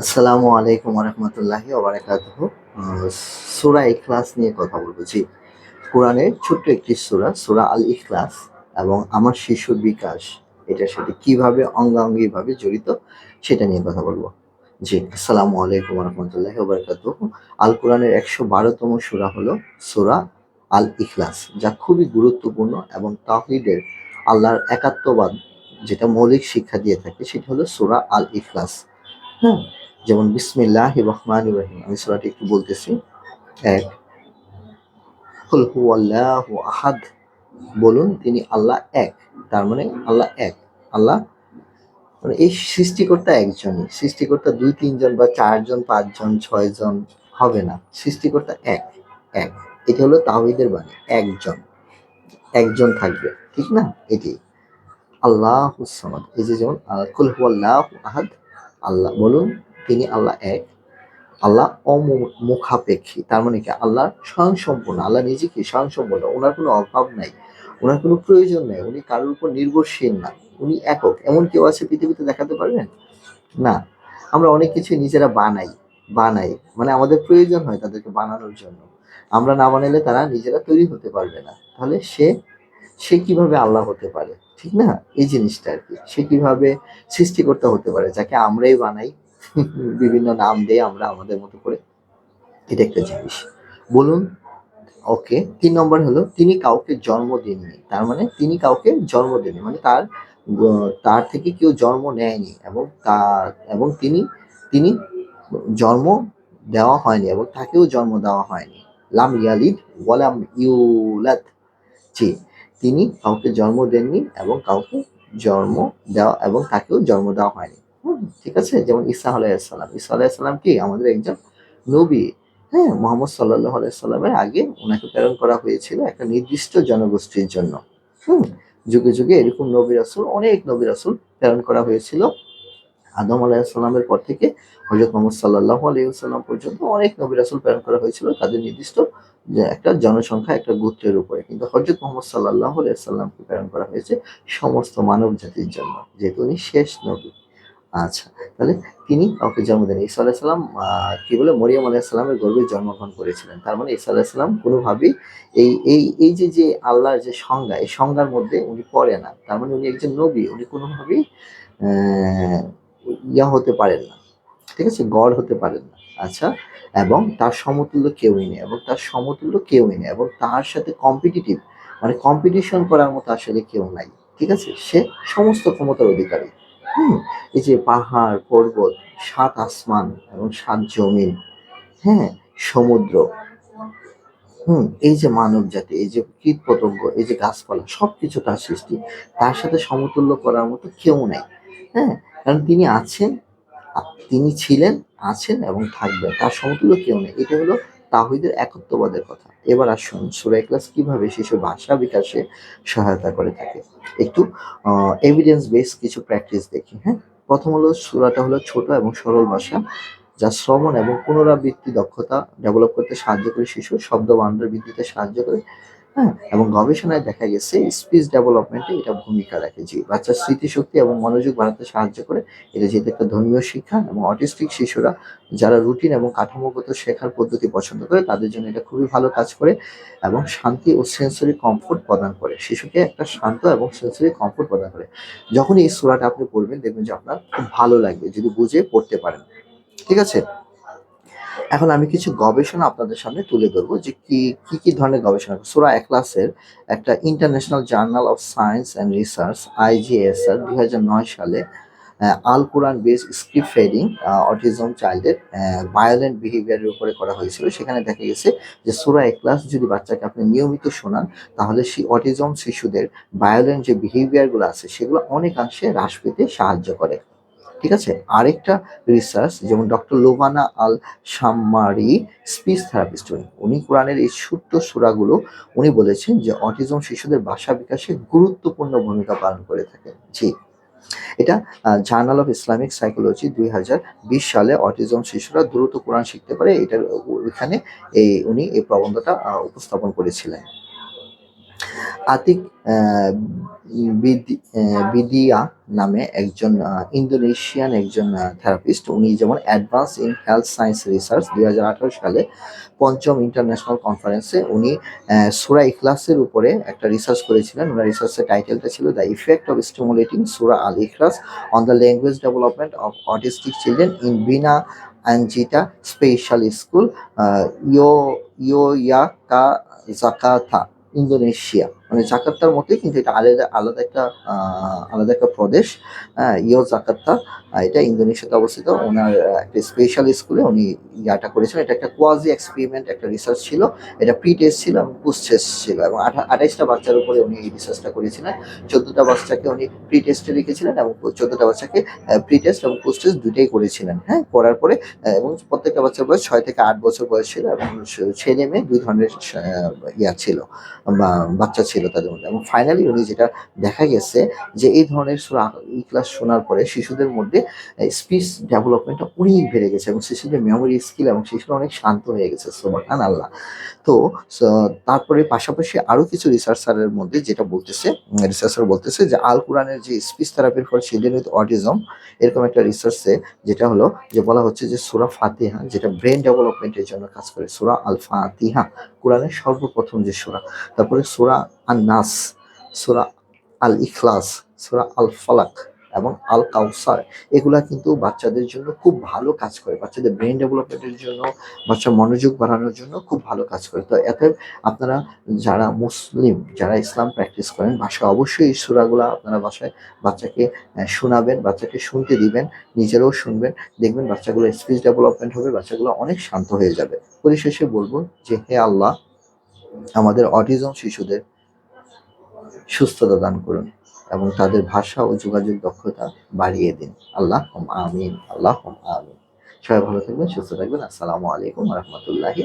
আসসালামু আলাইকুম রহমতুল্লাহি ওবারাকাতুহ। সুরা ইখলাস নিয়ে কথা বলব। জি, কোরআনের ছোট্ট একটি সুরা সুরা আল ইখলাস এবং আমার শিশুর বিকাশ, এটার সাথে কীভাবে অঙ্গাঙ্গিভাবে জড়িত সেটা নিয়ে কথা বলব। জি, আসসালামু আলাইকুম রহমতুল্লাহি ওবারাকাতুহ। আল কোরআনের একশো বারোতম সুরা হলো সুরা আল ইখলাস যা খুবই গুরুত্বপূর্ণ এবং তাহিদের আল্লাহর একাত্মবাদ, যেটা মৌলিক শিক্ষা দিয়ে থাকে, সেটা হলো সুরা আল ইখলাস হ্যাঁ যেমন বিসমিল্লাহ রহমান রহিম, আমি সুরাটি একটু বলতেছি। এক হু আল্লাহ আহাদ, বলুন তিনি আল্লাহ এক, তার মানে আল্লাহ এক, আল্লাহ মানে এই সৃষ্টিকর্তা একজনই, সৃষ্টিকর্তা দুই, তিনজন বা চারজন, পাঁচজন, ছয়জন হবে না, সৃষ্টিকর্তা এক এক, এটা হলো তাহিদের বাণী, একজন একজন থাকবে, ঠিক না? এটি আল্লাহ এই যে যেমন আহাদ, আল্লাহ, বলুন তিনি আল্লাহ এক। আল্লাহ অমুখাপেক্ষী তার মানে কি? আল্লাহ স্বয়ংসম্পূর্ণ আল্লাহ নিজেকে স্বয়ংসম্পূর্ণ ওনার কোনো অভাব নাই। ওনার কোনো প্রয়োজন নেই। উনি কারোর উপর নির্ভরশীল না। উনি একক। এমন কেউ আছে পৃথিবীতে দেখাতে পারবেন? না। আমরা অনেক কিছু নিজেরা বানাই। বানাই। মানে আমাদের প্রয়োজন হয় তাদেরকে বানানোর জন্য। আমরা না বানাইলে তারা নিজেরা তৈরি হতে পারবে না। তাহলে সে সে কীভাবে আল্লাহ হতে পারে? ঠিক না? এই জিনিসটা আর কি। সে কীভাবে সৃষ্টিকর্তা হতে পারে? যাকে আমরাই বানাই বিভিন্ন নাম দিয়ে আমরা আমাদের মতো করে এটা একটা জিনিস বলুন, ওকে, তিন নম্বর হলো তিনি কাউকে জন্ম দেননি। তার মানে তিনি কাউকে জন্ম দেননি। মানে তার তার থেকে কেউ জন্ম নেয়নি এবং তার এবং তিনি তিনি জন্ম দেওয়া হয়নি এবং তাকেও জন্ম দেওয়া হয়নি। লাম ইয়ালিদ ওয়ালাম ইউলাদ। জি, তিনি কাউকে জন্ম দেননি এবং কাউকে জন্ম দেওয়া, এবং তাকেও জন্ম দেওয়া হয়নি। ঠিক আছে, যেমন ঈসা আলাইসাল্লাম ঈসা আলাইসাল্লাম কি? আমাদের একজন নবী। হ্যাঁ মোহাম্মদ সাল্লাহ আলাইসাল্লামের আগে ওনাকে প্রেরণ করা হয়েছিল একটা নির্দিষ্ট জনগোষ্ঠীর জন্য। হুম, যুগে যুগে এরকম নবী রাসুল, অনেক নবী রাসুল প্রেরণ করা হয়েছিল। আদম আলাইসাল্লামের পর থেকে হজরত মোহাম্মদ সাল্লাহ আলাইসাল্লাম পর্যন্ত অনেক নবী রাসুল প্রেরণ করা হয়েছিল তাদের নির্দিষ্ট একটা জনসংখ্যা, একটা গোত্রের উপরে। কিন্তু হজরত মোহাম্মদ সাল্লাহ আলাইসাল্লামকে প্রেরণ করা হয়েছে সমস্ত মানব জাতির জন্য, যেহেতু উনি শেষ নবী। আচ্ছা তাহলে তিনি কাউকে জন্ম দেন ঈসা আলাইসাল্লাম কি বলে, মরিয়াম আলাইসাল্লামের গর্ভে জন্মগ্রহণ করেছিলেন। তার মানে ঈসা আলাইসাল্লাম কোনোভাবেই এই এই এই যে যে আল্লাহর যে সংজ্ঞা, এই সংজ্ঞার মধ্যে উনি পড়ে না। তার মানে উনি একজন নবী, উনি কোনোভাবেই ইয়া হতে পারেন না। ঠিক আছে? গড হতে পারেন না। আচ্ছা এবং তার সমতুল্য কেউই নেই, এবং তার সমতুল্য কেউই নেই, এবং তার সাথে কম্পিটিটিভ মানে কম্পিটিশন করার মতো আসলে কেউ নাই। ঠিক আছে? সে সমস্ত ক্ষমতার অধিকারী। এই যে পাহাড়, পর্বত, সাত আসমান এবং সাত জমিন হ্যাঁ সমুদ্র, হুম, এই যে মানব জাতি, এই যে কীট পতঙ্গ এই যে গাছপালা সব কিছু তার সৃষ্টি। তার সাথে সমতুল্য করার মতো কেউ নেই হ্যাঁ কারণ তিনি আছেন তিনি ছিলেন, আছেন এবং থাকবেন, তার সমতুল্য কেউ নেই। এটা হলো তাহিদের একত্ববাদের কথা। এবার আসুন সুরাই ক্লাস কীভাবে শিশুর ভাষা বিকাশে সহায়তা করে থাকে। একটু এভিডেন্স বেস কিছু প্র্যাকটিস দেখি হ্যাঁ? প্রথম হলো সুরাটা হলো ছোট এবং সরল ভাষা, যা শ্রবণ এবং পুনরাবৃত্তি দক্ষতা ডেভেলপ করতে সাহায্য করে শিশু শব্দ বান্ধব বৃদ্ধিতে সাহায্য করে। হ্যাঁ এবং গবেষণায় দেখা গেছে স্পিচ ডেভেলপমেন্টে এটা ভূমিকা রাখে। যে বাচ্চার স্মৃতিশক্তি এবং মনোযোগ বাড়াতে সাহায্য করে, এটা যেহেতু একটা ধর্মীয় শিক্ষা এবং অটিস্টিক শিশুরা যারা রুটিন এবং কাঠামোগত শেখার পদ্ধতি পছন্দ করে, তাদের জন্য এটা খুবই ভালো কাজ করে এবং শান্তি ও সেন্সরি কমফোর্ট প্রদান করে। শিশুকে একটা শান্ত এবং সেন্সরি কমফোর্ট প্রদান করে। যখন এই সুরাটা আপনি পড়বেন, দেখবেন যে আপনার খুব ভালো লাগবে। যদি বুঝে পড়তে পারেন। ঠিক আছে? এখন আমি কিছু গবেষণা আপনাদের সামনে তুলে ধরবো যে কি কি কি ধরনের গবেষণা? সুরা একলাসের একটা international journal of science and research IGSR দুই হাজার নয় সালে Al Quran based script fading autism চাইল্ডের violent বিহেভিয়ারের উপরে করা হয়েছিল। সেখানে দেখা গেছে যে সুরা একলাস যদি বাচ্চাকে আপনি নিয়মিত শোনান, তাহলে সেই অটিজম শিশুদের ভায়োলেন্ট যে বিহেভিয়ারগুলো আছে, সেগুলো অনেকাংশে হ্রাস পেতে সাহায্য করে। ঠিক আছে? আরেকটা রিসার্চ যেমন doctor Lovana Al Sammari speech therapist উনি। উনি কোরআনের এই ছোট্ট সুরাগুলো উনি বলেছেন যে অটিজম শিশুদের ভাষা বিকাশে গুরুত্বপূর্ণ ভূমিকা পালন করে থাকে। জি। এটা জার্নাল অফ ইসলামিক সাইকোলজি দুই হাজার বিশ সালে অটিজম শিশুরা দ্রুত কোরআন শিখতে পারে। এটার ওইখানে এই, উনি এই প্রবন্ধটা উপস্থাপন করেছিলেন। আতিক বিদি- বিদিয়া নামে একজন ইন্দোনেশিয়ান একজন থেরাপিস্ট। উনি যেমন advance in health science research দুই হাজার আঠেরো সালে পঞ্চম ইন্টারন্যাশনাল কনফারেন্সে উনি সুরা ইখলাসের উপরে একটা রিসার্চ করেছিলেন। ওনার রিসার্চের টাইটেলটা ছিল the effect of stimulating Surah Al Ikhlas on the language development of autistic children in Bina Anggita special school yo ইয়োয়াকা জাকাথা Indonesia. মানে জাকার্তার মতোই কিন্তু এটা আলাদা আলাদা একটা আলাদা একটা প্রদেশ। হ্যাঁ ইয়ো জাকার্তা এটা ইন্দোনেশিয়াতে অবস্থিত। ওনার একটা স্পেশাল স্কুলে উনি ইয়াটা করেছেন। এটা একটা কোয়াজি এক্সপেরিমেন্ট একটা রিসার্চ ছিল। এটা প্রি টেস্ট ছিল এবং পোস্ট টেস্ট ছিল এবং আঠা- আঠাইশটা বাচ্চার উপরে উনি এই রিসার্চটা করেছিলেন। চোদ্দটা বাচ্চাকে উনি প্রি টেস্টে রেখেছিলেন এবং চোদ্দটা বাচ্চাকে প্রি টেস্ট এবং পোস্ট টেস্ট দুটোই করেছিলেন। হ্যাঁ করার পরে এবং প্রত্যেকটা বাচ্চার বয়স ছয় থেকে আট বছর বয়স ছিল এবং ছেলে মেয়ে দুই ধরনের ইয়া ছিল বাচ্চা ছিল। তাদের মধ্যে। এবং ফাইনালি উনি যেটা দেখা গেছে যে এই ধরনের ক্লাস শোনার পরে শিশুদের মধ্যে স্পিচ ডেভেলপমেন্টটা অনেক বেড়ে গেছে এবং শিশুদের মেমোরি স্কিল এবং শিশুরা অনেক শান্ত হয়ে গেছে। সোমান আল্লাহ। তো তারপরে পাশাপাশি আরও কিছু রিসার্চারের মধ্যে যেটা বলতেছে রিসার্চার বলতেছে যে আল কোরআনের যে স্পিচ থেরাপির ফর চিলড্রেন উইথ অটিজম এরকম একটা রিসার্চে যেটা হলো যে বলা হচ্ছে যে সুরা ফাতিহা, যেটা ব্রেন ডেভেলপমেন্টের জন্য কাজ করে, সুরা আল ফাতিহা, কোরআনের সর্বপ্রথম যে সুরা। তারপরে সুরা আন নাস সুরা আল ইখলাস সুরা আল ফালাক এবং আল কাউসার এগুলা কিন্তু বাচ্চাদের জন্য খুব ভালো কাজ করে। বাচ্চাদের ব্রেন ডেভেলপমেন্টের জন্য বাচ্চার মনোযোগ বাড়ানোর জন্য খুব ভালো কাজ করে। তো এতে আপনারা যারা মুসলিম, যারা ইসলাম প্র্যাকটিস করেন, বাসায় অবশ্যই এই সুরাগুলা আপনারা বাসায় বাচ্চাকে শোনাবেন, বাচ্চাকে শুনতে দিবেন, নিজেরাও শুনবেন, দেখবেন বাচ্চাগুলো স্পিচ ডেভেলপমেন্ট হবে, বাচ্চাগুলো অনেক শান্ত হয়ে যাবে। পরিশেষে বলব যে, হে আল্লাহ, আমাদের অটিজম শিশুদের সুস্থতা দান করুন এবং তাদের ভাষা ও যোগাযোগ দক্ষতা বাড়িয়ে দিন। আল্লাহ আমিন আল্লাহ আমিন। সবাই ভালো থাকবেন, সুস্থ থাকবেন। আসসালামু আলাইকুম রহমতুল্লাহি